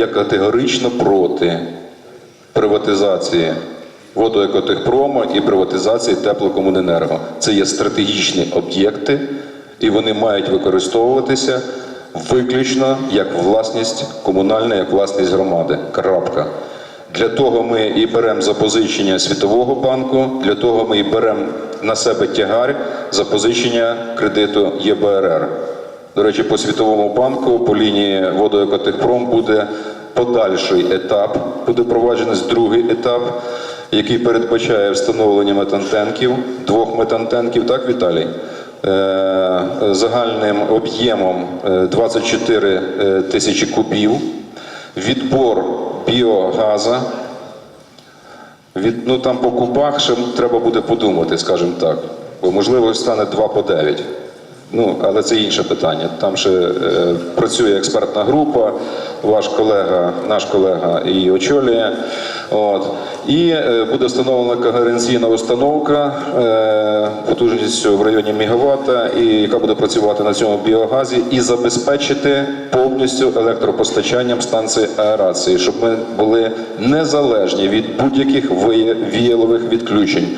Я категорично проти приватизації водоекотехпрому і приватизації теплокомуненерго. Це є стратегічні об'єкти, і вони мають використовуватися виключно як власність комунальна, як власність громади. Крапка. Для того ми і беремо запозичення Світового банку, для того ми і беремо на себе тягар запозичення кредиту ЄБРР. До речі, по Світовому банку, по лінії водоекотехпром буде подальший етап, буде проваджений другий етап, який передбачає встановлення метантенків, двох метантенків, так, Віталій? Е, Загальним об'ємом е, 24 е, тисячі кубів, відбор біогаза, від, ну там по кубах ще треба буде подумати, скажімо так. Бо можливо стане 2 по 9. Ну, але це інше питання. Там ще е, працює експертна група, ваш колега, наш колега її очолює. От. І е, буде встановлена когеренційна установка е, потужністю в районі мегаватта, і яка буде працювати на цьому біогазі і забезпечити повністю електропостачанням станції аерації, щоб ми були незалежні від будь-яких віялових відключень.